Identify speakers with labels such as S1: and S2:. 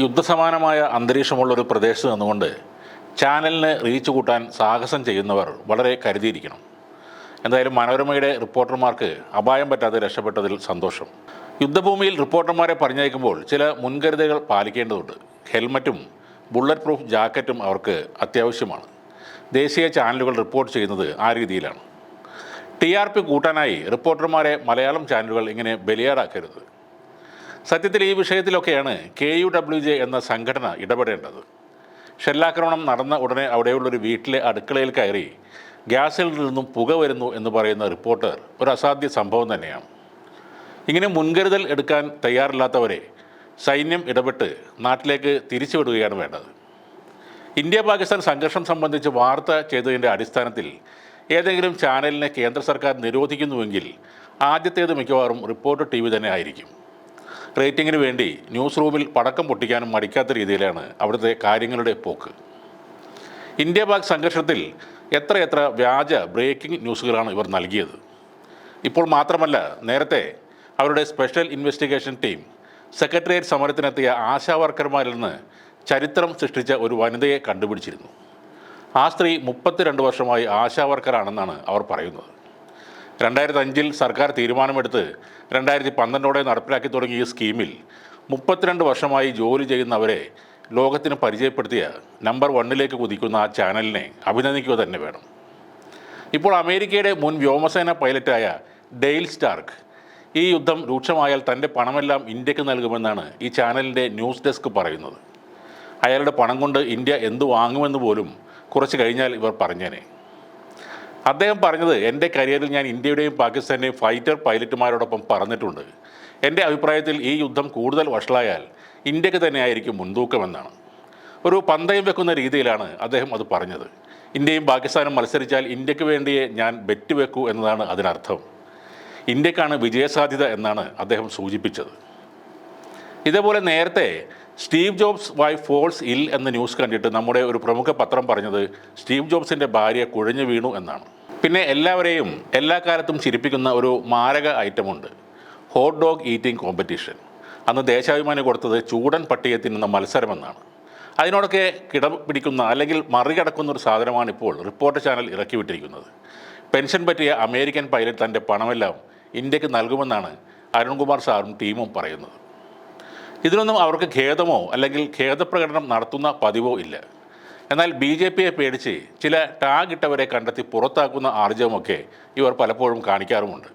S1: യുദ്ധസമാനമായ അന്തരീക്ഷമുള്ള ഒരു പ്രദേശത്ത് നിന്നുകൊണ്ട് ചാനലിന് റീച്ച് കൂട്ടാൻ സാഹസം ചെയ്യുന്നവർ വളരെ കരുതിയിരിക്കണം. എന്തായാലും മനോരമയുടെ റിപ്പോർട്ടർമാർക്ക് അപായം പറ്റാതെ രക്ഷപ്പെട്ടതിൽ സന്തോഷം. യുദ്ധഭൂമിയിൽ റിപ്പോർട്ടർമാരെ പറഞ്ഞയക്കുമ്പോൾ ചില മുൻകരുതലുകൾ പാലിക്കേണ്ടതുണ്ട്. ഹെൽമറ്റും ബുള്ളറ്റ് പ്രൂഫ് ജാക്കറ്റും അവർക്ക് അത്യാവശ്യമാണ്. ദേശീയ ചാനലുകൾ റിപ്പോർട്ട് ചെയ്യുന്നത് ആ രീതിയിലാണ്. ടി ആർ പി കൂട്ടാനായി റിപ്പോർട്ടർമാരെ മലയാളം ചാനലുകൾ ഇങ്ങനെ ബലിയാടാക്കരുത്. സത്യത്തിൽ ഈ വിഷയത്തിലൊക്കെയാണ് കെ യു ഡബ്ല്യു ജെ എന്ന സംഘടന ഇടപെടേണ്ടത്. ഷെല്ലാക്രമണം നടന്ന ഉടനെ അവിടെയുള്ളൊരു വീട്ടിലെ അടുക്കളയിൽ കയറി ഗ്യാസിൽ നിന്നും പുക വരുന്നു എന്ന് പറയുന്ന റിപ്പോർട്ടർ ഒരു അസാധ്യ സംഭവം തന്നെയാണ്. ഇങ്ങനെ മുൻകരുതൽ എടുക്കാൻ തയ്യാറില്ലാത്തവരെ സൈന്യം ഇടപെട്ട് നാട്ടിലേക്ക് തിരിച്ചുവിടുകയാണ് വേണ്ടത്. ഇന്ത്യ പാകിസ്ഥാൻ സംഘർഷം സംബന്ധിച്ച് വാർത്ത ചെയ്തതിന്റെ അടിസ്ഥാനത്തിൽ ഏതെങ്കിലും ചാനലിനെ കേന്ദ്ര സർക്കാർ നിരോധിക്കുന്നുവെങ്കിൽ ആദ്യത്തേത് മിക്കവാറും റിപ്പോർട്ട് ടി വി തന്നെ ആയിരിക്കും. റേറ്റിംഗിന് വേണ്ടി ന്യൂസ് റൂമിൽ പടക്കം പൊട്ടിക്കാനും മടിക്കാത്ത രീതിയിലാണ് അവിടുത്തെ കാര്യങ്ങളുടെ പോക്ക്. ഇന്ത്യ പാക് സംഘർഷത്തിൽ എത്രയെത്ര വ്യാജ ബ്രേക്കിംഗ് ന്യൂസുകളാണ് ഇവർ നൽകിയത്. ഇപ്പോൾ മാത്രമല്ല നേരത്തെ അവരുടെ സ്പെഷ്യൽ ഇൻവെസ്റ്റിഗേഷൻ ടീം സെക്രട്ടേറിയറ്റ് സമരത്തിനെത്തിയ ആശാവർക്കർമാരിൽ നിന്ന് ചരിത്രം സൃഷ്ടിച്ച ഒരു വനിതയെ കണ്ടുപിടിച്ചിരുന്നു. ആ സ്ത്രീ മുപ്പത്തിരണ്ട് വർഷമായി ആശാവർക്കറാണെന്നാണ് അവർ പറയുന്നത്. രണ്ടായിരത്തി അഞ്ചിൽ സർക്കാർ തീരുമാനമെടുത്ത് രണ്ടായിരത്തി പന്ത്രണ്ടോടെ നടപ്പിലാക്കി തുടങ്ങിയ ഈ സ്കീമിൽ മുപ്പത്തിരണ്ട് വർഷമായി ജോലി ചെയ്യുന്നവരെ ലോകത്തിന് പരിചയപ്പെടുത്തിയ നമ്പർ വണ്ണിലേക്ക് കുതിക്കുന്ന ആ ചാനലിനെ അഭിനന്ദിക്കുക തന്നെ വേണം. ഇപ്പോൾ അമേരിക്കയുടെ മുൻ വ്യോമസേന പൈലറ്റായ ഡെയിൽ സ്റ്റാർക്ക് ഈ യുദ്ധം രൂക്ഷമായാൽ തന്റെ പണമെല്ലാം ഇന്ത്യയ്ക്ക് നൽകുമെന്നാണ് ഈ ചാനലിന്റെ ന്യൂസ് ഡെസ്ക് പറയുന്നത്. അയാളുടെ പണം കൊണ്ട് ഇന്ത്യ എന്തു വാങ്ങുമെന്ന് പോലും കുറച്ച് കഴിഞ്ഞാൽ ഇവർ പറഞ്ഞേനെ. അദ്ദേഹം പറഞ്ഞത് എന്റെ കരിയറിൽ ഞാൻ ഇന്ത്യയുടെയും പാകിസ്ഥാന്റെയും ഫൈറ്റർ പൈലറ്റുമാരോടൊപ്പം പറഞ്ഞിട്ടുണ്ട്. എന്റെ അഭിപ്രായത്തിൽ ഈ യുദ്ധം കൂടുതൽ വഷളായാൽ ഇന്ത്യയ്ക്ക് തന്നെയായിരിക്കും മുൻതൂക്കമെന്നാണ്. ഒരു പന്തയം വെക്കുന്ന രീതിയിലാണ് അദ്ദേഹം അത് പറഞ്ഞത്. ഇന്ത്യയും പാകിസ്ഥാനും മത്സരിച്ചാൽ ഇന്ത്യയ്ക്ക് വേണ്ടിയേ ഞാൻ ബെറ്റ് വെക്കൂ എന്നതാണ് അതിനർത്ഥം. ഇന്ത്യക്കാണ് വിജയസാധ്യത എന്നാണ് അദ്ദേഹം സൂചിപ്പിച്ചത്. ഇതേപോലെ നേരത്തെ സ്റ്റീവ് ജോബ്സ് വൈ ഫോൾസ് ഇൽ എന്ന ന്യൂസ് കണ്ടിട്ട് നമ്മുടെ ഒരു പ്രമുഖ പത്രം പറഞ്ഞത് സ്റ്റീവ് ജോബ്സിന്റെ ഭാര്യ കുഴഞ്ഞു വീണു എന്നാണ്. പിന്നെ എല്ലാവരെയും എല്ലാ കാലത്തും ചിരിപ്പിക്കുന്ന ഒരു മാരക ഐറ്റമുണ്ട്. ഹോട്ട് ഡോഗ് ഈറ്റിംഗ് കോമ്പറ്റീഷൻ അന്ന് ദേശാഭിമാനി കൊടുത്തത് ചൂടൻ പട്ടിയെ തിന്നുന്ന മത്സരമെന്നാണ്. അതിനോടൊക്കെ കിട പിടിക്കുന്ന അല്ലെങ്കിൽ മറികടക്കുന്ന ഒരു സാധനമാണ് ഇപ്പോൾ റിപ്പോർട്ട് ചാനൽ ഇറക്കി വിട്ടിരിക്കുന്നത്. പെൻഷൻ പറ്റിയ അമേരിക്കൻ പൈലറ്റ് തന്റെ പണമെല്ലാം ഇന്ത്യയ്ക്ക് നൽകുമെന്നാണ് അരുൺകുമാർ സാറും ടീമും പറയുന്നത്. ഇതിനൊന്നും അവർക്ക് ഖേദമോ അല്ലെങ്കിൽ ഖേദപ്രകടനം നടത്തുന്ന പതിവോ ഇല്ല. എന്നാൽ ബി ജെ പിയെ പേടിച്ച് ചില ടാഗ് ഇട്ടവരെ കണ്ടെത്തി പുറത്താക്കുന്ന ആർജവമൊക്കെ ഇവർ പലപ്പോഴും കാണിക്കാറുമുണ്ട്.